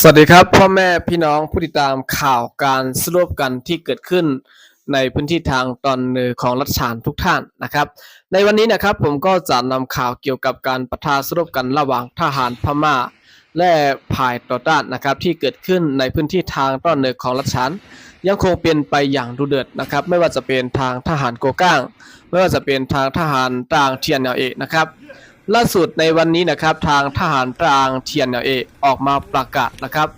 สวัสดีครับพ่อแม่พี่น้องผู้ติดตามข่าวการสรุปกันที่เกิดขึ้นในพื้นที่ทางตอนเหนือของรัฐฉานทุกท่านนะครับ ในวันนี้นะครับผมก็จะนำข่าวเกี่ยวกับการประทะสรุปกันระหว่างทหารพม่า และภายต่อต้านนะครับที่เกิดขึ้นในพื้นที่ทางตอนเหนือของรัฐฉานยังคงเป็นไปอย่างดุเดือดนะครับ ไม่ว่าจะเป็นทางทหารโกก้าง ไม่ว่าจะเป็นทางทหารต่างเทียนเอเอกนะครับ ล่าสุดในวันนี้นะครับทางทหารตรางเทียนเอออกมาประกาศนะครับ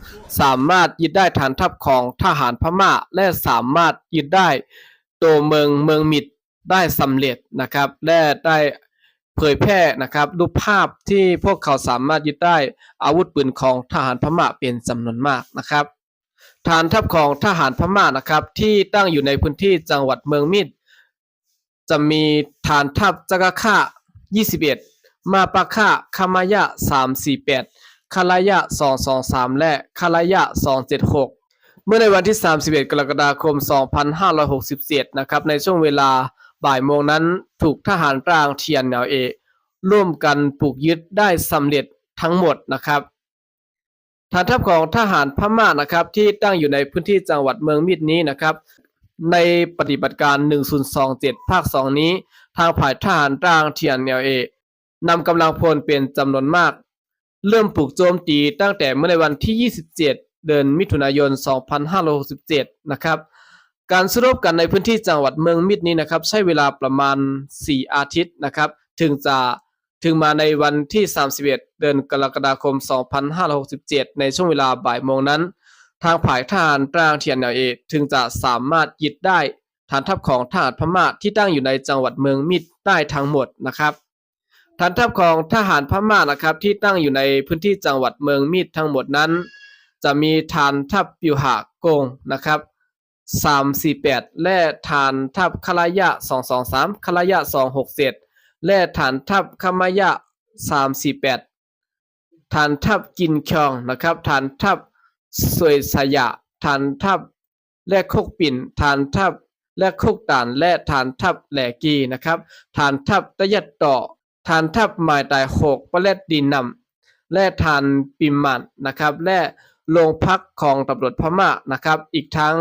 สามารถยึดได้ฐานทัพของทหารพม่า และสามารถยึดได้ตัวเมืองเมืองมิดได้สำเร็จนะครับ และได้เผยแพร่นะครับรูปภาพที่พวกเขาสามารถยึดได้อาวุธปืนของทหารพม่าเป็นจำนวนมากนะครับ ฐานทัพของทหารพม่านะครับที่ตั้งอยู่ในพื้นที่จังหวัดเมืองมิดจะมีฐานทัพจักรค่า21 มาปะค่าคามายะ348คารายะ223และคารายะ276เมื่อในวันที่ 31 กรกฎาคม 2567 นะครับ ในช่วงเวลาบ่ายโมงนั้นถูกทหารกลางเทียนแนวเอ ร่วมกันปลูกยึดได้สำเร็จทั้งหมดนะครับฐานทัพของทหารพม่านะครับที่ตั้งอยู่ในพื้นที่จังหวัดเมืองมิดนี้นะครับ ในปฏิบัติการ 1027 ภาค 2 นี้ ทางฝ่ายทหารกลางเทียนแนวเอ นำกำลังพลเป็นจำนวนมาก เริ่มปลูกโจมตีตั้งแต่เมื่อในวันที่ 27 เดือนมิถุนายน 2567 นะครับ การสรุปกันในพื้นที่จังหวัดเมืองมิดนี้นะครับ ใช้เวลาประมาณ 4 อาทิตย์นะครับ ถึงจะถึงมาในวันที่ 31 เดือนกรกฎาคม 2567 ในช่วงเวลาบ่ายโมงนั้น ทางฝ่ายทหารกลางเทียนแนวเอถึงจะสามารถยึดได้ฐานทัพของทหารพม่าที่ตั้งอยู่ในจังหวัดเมืองมิดได้ทั้งหมดนะครับ ฐานทัพของทหารพม่านะครับที่ตั้งอยู่ในพื้นที่จังหวัดเมืองมิดทั้งหมดนั้น จะมีฐานทัพปิวหาโกงนะครับ348 และฐานทัพคลายะ 223คลายะ 267 และฐานทัพคมายะ 348 ฐานทัพกินคองนะครับฐานทัพสวยสยะฐานทัพและโคกปิ่นฐานทัพและโคกตานและฐานทัพแหลกีนะครับฐานทัพตะยัดต่อ ฐานทัพหมายตายโขกประเล็ดดินนำและฐานปิมันนะครับ และโรงพักของตำรวจพม่านะครับ อีกทั้ง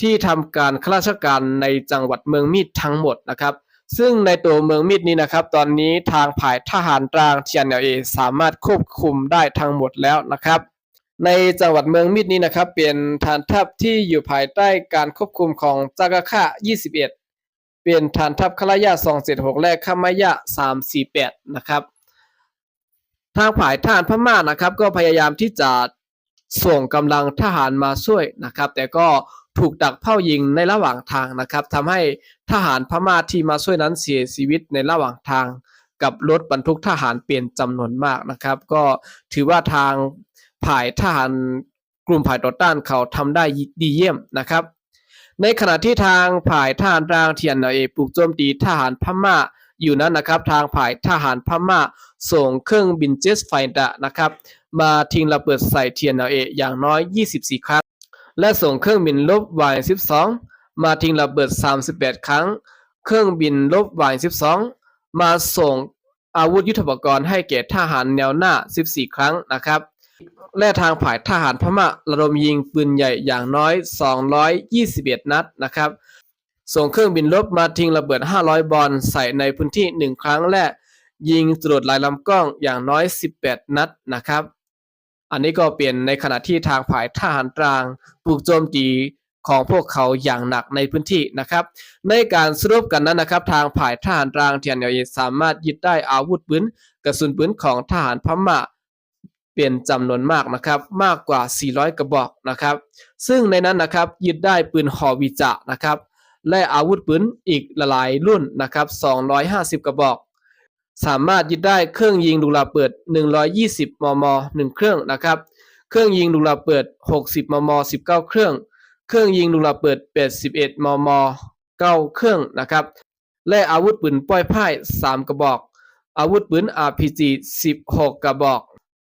ที่ทำการข้าราชการในจังหวัดเมืองมีดทั้งหมดนะครับ ซึ่งในตัวเมืองมิดนี้นะครับ ตอนนี้ทางฝ่ายทหารกลางเทียนเอสามารถควบคุมได้ทั้งหมดแล้วนะครับในจังหวัดเมืองมิดนี้นะครับ เป็นฐานทัพที่อยู่ภายใต้การควบคุมของจักรค่า 21 เป็นฐานทัพคลายะ276และคามายะ348นะครับ ทางฝ่ายทหารพม่านะครับ ก็พยายามที่จะส่งกำลังทหารมาช่วยนะครับ แต่ก็ถูกดักเป้ายิงในระหว่างทางนะครับทำให้ทหารพม่าที่มาช่วยนั้นเสียชีวิตในระหว่างทางกับรถบรรทุกทหารเป็นจำนวนมากนะครับ ก็ถือว่าทางฝ่ายทหารกลุ่มฝ่ายต่อต้านเขาทำได้ดีเยี่ยมนะครับ ในขณะที่ทางฝ่ายทหารรางเทียนเอปลุกโจมตีทหารพม่าอยู่นั้นนะครับทางฝ่ายทหารพม่าส่งเครื่องบินเจ็ตไฟเตอร์นะครับมาทิ้งระเบิดใส่เทียนเออย่างน้อย 24 ครั้ง และส่งเครื่องบินลบ Y12 มาทิ้งระเบิด 38 ครั้ง เครื่องบินลบ Y12 มาส่งอาวุธยุทโธปกรณ์ให้แก่ทหารแนวหน้า 14 ครั้งนะครับ และทางฝ่ายทหารพม่าระดมยิงปืนใหญ่อย่างน้อย 221 นัดนะครับ ส่งเครื่องบินลบมาทิ้งระเบิด 500 บอลใส่ในพื้นที่ 1 ครั้งและยิงจรวดหลายลำกล้องอย่างน้อย 18 นัดนะครับ อันนี้ก็เปลี่ยนในขณะที่ทางฝ่ายทหารกลางปลุกโจมตีของพวกเขาอย่างหนักในพื้นที่นะครับ ในการสรุปกันนั้นนะครับ ทางฝ่ายทหารกลางเทียนเอสามารถยึดได้อาวุธปืนกระสุนปืนของทหารพม่า เป็นจำนวนมากนะครับมากกว่า 400 กระบอกนะครับ ซึ่งในนั้นนะครับยึดได้ปืนหอวิจะนะครับและอาวุธปืนอีกหลายรุ่นนะครับ 250 กระบอก สามารถยึดได้เครื่องยิงลูกระเบิด 120 มม 1 เครื่องนะครับ เครื่องยิงลูกระเบิด 60 มม 19 เครื่อง เครื่องยิงลูกระเบิด 81 มม 9 เครื่องนะครับ และอาวุธปืนป้อยพ่าย 3 กระบอก อาวุธปืน RPG 16 กระบอก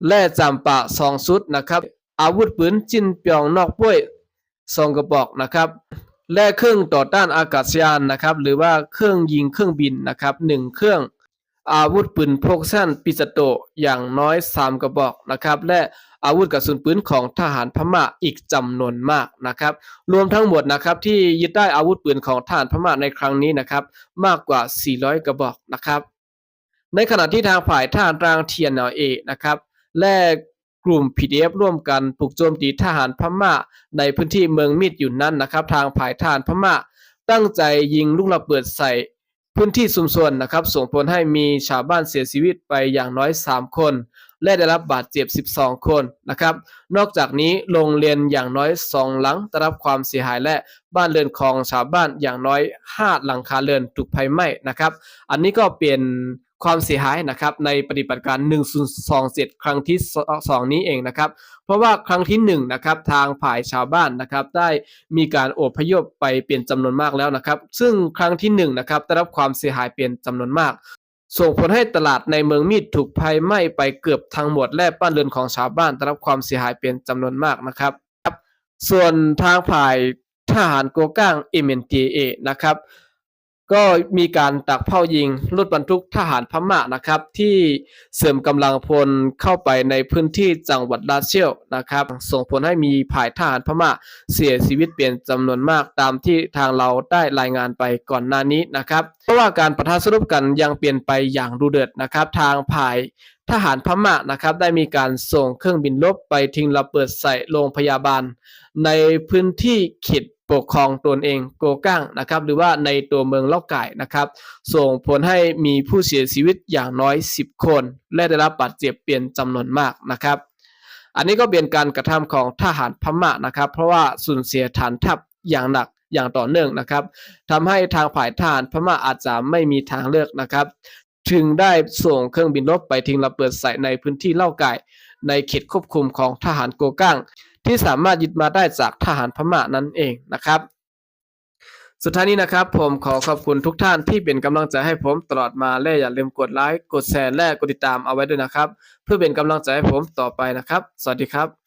และจำปา2ชุดนะครับ อาวุธปืนจิ้นเปียงนอกป้วย2กระบอกนะครับ และเครื่องต่อต้านอากาศยานนะครับ หรือว่าเครื่องยิงเครื่องบินนะครับ1เครื่อง อาวุธปืนพกสั้นปิสโตอย่างน้อย3กระบอกนะครับ และอาวุธกระสุนปืนของทหารพม่าอีกจำนวนมากนะครับ รวมทั้งหมดนะครับที่ยึดได้อาวุธปืนของทหารพม่าในครั้งนี้นะครับ มากกว่า 400 กระบอกนะครับ ในขณะที่ทางฝ่ายทหารราง TNLA นะครับ และกลุ่ม PDF ร่วมกันปลุกโจมตีทหารพม่า ในพื้นที่เมืองมิดอยู่นั้นนะครับ ทางฝ่ายทหารพม่า ตั้งใจยิงลูกระเบิดใส่พื้นที่สุมส่วนนะครับ ส่งผลให้มีชาวบ้านเสียชีวิตไปอย่างน้อย 3 คน และได้รับบาดเจ็บ 12 คนนะครับ นอกจากนี้โรงเรียนอย่างน้อย 2 หลังได้รับความเสียหายและบ้านเรือนของชาวบ้านอย่างน้อย 5 หลังคาเรือนถูกไฟไหม้นะครับ อันนี้ก็เป็น ความเสียหายนะครับในปฏิบัติการ 1027 ครั้งที่ 2 นี้เองนะครับ เพราะว่าครั้งที่1นะครับทางฝ่ายชาวบ้านนะครับได้มีการอพยพไปเป็นจำนวนมากแล้วนะครับ ซึ่งครั้งที่1นะครับได้รับความเสียหายเป็นจำนวนมาก ส่งผลให้ตลาดในเมืองมีดถูกไฟไหม้ไปเกือบทั้งหมดและบ้านเรือนของชาวบ้านได้รับความเสียหายเป็นจำนวนมากนะครับ ส่วนทางฝ่ายทหารโกก้าง MNDA นะครับ ก็มีการตักเผายิงรถบรรทุกทหารพม่านะครับ ที่เสริมกำลังพลเข้าไปในพื้นที่จังหวัดลาเชียวนะครับ ส่งผลให้มีฝ่ายทหารพม่าเสียชีวิตเป็นจำนวนมากตามที่ทางเราได้รายงานไปก่อนหน้านี้นะครับ เพราะว่าการประทะสรุปกันยังเปลี่ยนไปอย่างดูเดือดนะครับ ทางฝ่ายทหารพม่านะครับได้มีการส่งเครื่องบินรบไปทิ้งระเบิดใส่โรงพยาบาล ในพื้นที่เขต ปกครองตนเองโกก้างนะครับหรือว่าในตัวเมืองเล่าไก่นะครับ ส่งผลให้มีผู้เสียชีวิตอย่างน้อย 10 คน และได้รับบาดเจ็บเป็นจำนวนมากนะครับ อันนี้ก็เป็นการกระทำของทหารพม่านะครับ เพราะว่าสูญเสียฐานทัพอย่างหนักอย่างต่อเนื่องนะครับทำให้ทางฝ่ายทหารพม่าอาจจะไม่มีทางเลือกนะครับ ถึงได้ส่งเครื่องบินรบไปทิ้งระเบิดใส่ในพื้นที่เล่าไก่ ในเขตควบคุมของทหารโกก้าง ที่สามารถยึดมาได้จากทหารพม่านั่นเองนะครับ สุดท้ายนี้นะครับ ผมขอขอบคุณทุกท่านที่เป็นกำลังใจให้ผมตลอดมาและอย่าลืมกดไลค์กดแชร์และกดติดตามเอาไว้ด้วยนะครับ เพื่อเป็นกำลังใจให้ผมต่อไปนะครับ สวัสดีครับ